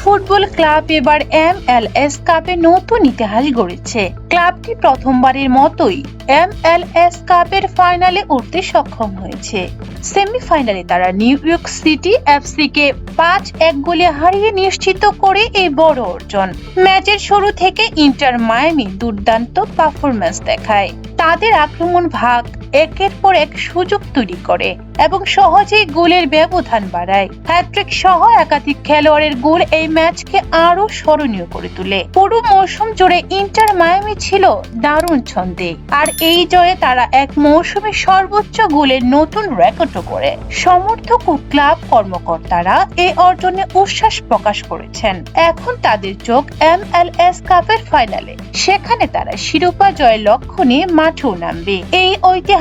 Football club এবার MLS কাপে নতুন ইতিহাস গড়েছে। ক্লাবটি প্রথমবারের মতোই এমএলএস কাপের ফাইনালে উঠতে সক্ষম হয়েছে। সেমিফাইনালে তারা নিউ ইয়র্ক সিটি এফসি কে পাঁচ এক গোলে হারিয়ে নিশ্চিত করে এই বড় অর্জন। ম্যাচের শুরু থেকে ইন্টার মায়ামি দুর্দান্ত পারফরম্যান্স দেখায়। তাদের আক্রমণ ভাগ একের পর এক সুযোগ তৈরি করে এবং সহজেই গোলের ব্যবধান বাড়ায়। হ্যাট্রিক সহ একাধিক খেলোয়াড়ের গোল এই ম্যাচকে আরও স্মরণীয় করে তোলে। পুরো মৌসুম জুড়ে ইন্টার মায়ামি ছিল দারুণ ছন্দে। আর এই জয়ে তারা এক মৌসুমে সর্বোচ্চ গোলের নতুন রেকর্ডও করে। সমর্থক ও ক্লাব কর্মকর্তারা এই অর্জনে উচ্ছ্বাস প্রকাশ করেছেন। এখন তাদের চোখ এম এল এস কাপের ফাইনালে। সেখানে তারা শিরোপা জয়ের লক্ষ্য নিয়ে মাঠেও নামবে। এই ঐতিহাসিক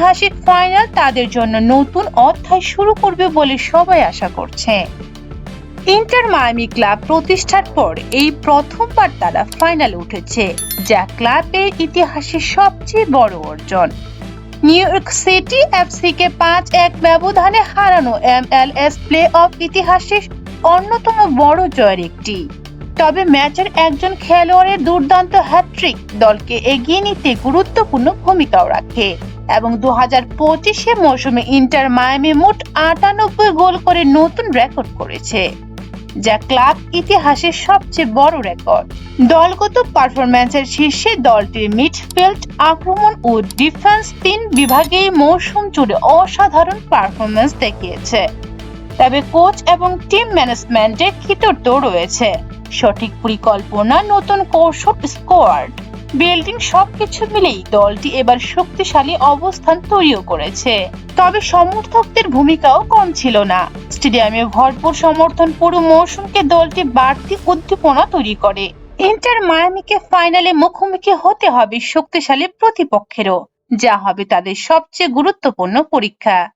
ফাইনাল তাদের জন্য নতুন অধ্যায় শুরু করবে বলে সবাই আশা করছে। ইন্টার মায়ামি ক্লাব প্রতিষ্ঠার পর এই প্রথমবার তারা ফাইনালে উঠেছে, যা ক্লাবের ইতিহাসে সবচেয়ে বড় অর্জন। নিউ ইয়র্ক সিটি এফসি কে পাঁচ এক ব্যবধানে হারানো এমএলএস প্লে অফ ইতিহাসের অন্যতম বড় জয়ের একটি। তবে ম্যাচের একজন খেলোয়াড়ের দুর্দান্ত হ্যাট্রিক দলকে এগিয়ে নিতে গুরুত্বপূর্ণ ভূমিকাও রাখে। এবং দু হাজার পঁচিশে মৌসুমে ইন্টার মায়ামি মোট আটানব্বই গোল করে নতুন রেকর্ড করেছে, যা ক্লাব ইতিহাসের সবচেয়ে বড় রেকর্ড। দলগত পারফরম্যান্সের শীর্ষে দলটির মিডফিল্ড আক্রমণ ও ডিফেন্স তিন বিভাগেই মৌসুম জুড়ে অসাধারণ পারফরম্যান্স দেখিয়েছে। তবে কোচ এবং টিম ম্যানেজমেন্টের কৃতিত্ব রয়েছে। সঠিক পরিকল্পনা, নতুন কৌশল, স্কোয়াড বিল্ডিং সবকিছু মিলেই দলটি এবার শক্তিশালী অবস্থান তৈরিও করেছে। তবে সমর্থকদের ভূমিকাও কম ছিল না। স্টেডিয়ামে ভরপুর সমর্থন পুরো মৌসুমকে দলটি বাড়তি উদ্দীপনা তৈরি করে। ইন্টার মায়ামিকে ফাইনালে মুখোমুখি হতে হবে শক্তিশালী প্রতিপক্ষেরও। যা হবে তাদের সবচেয়ে গুরুত্বপূর্ণ পরীক্ষা।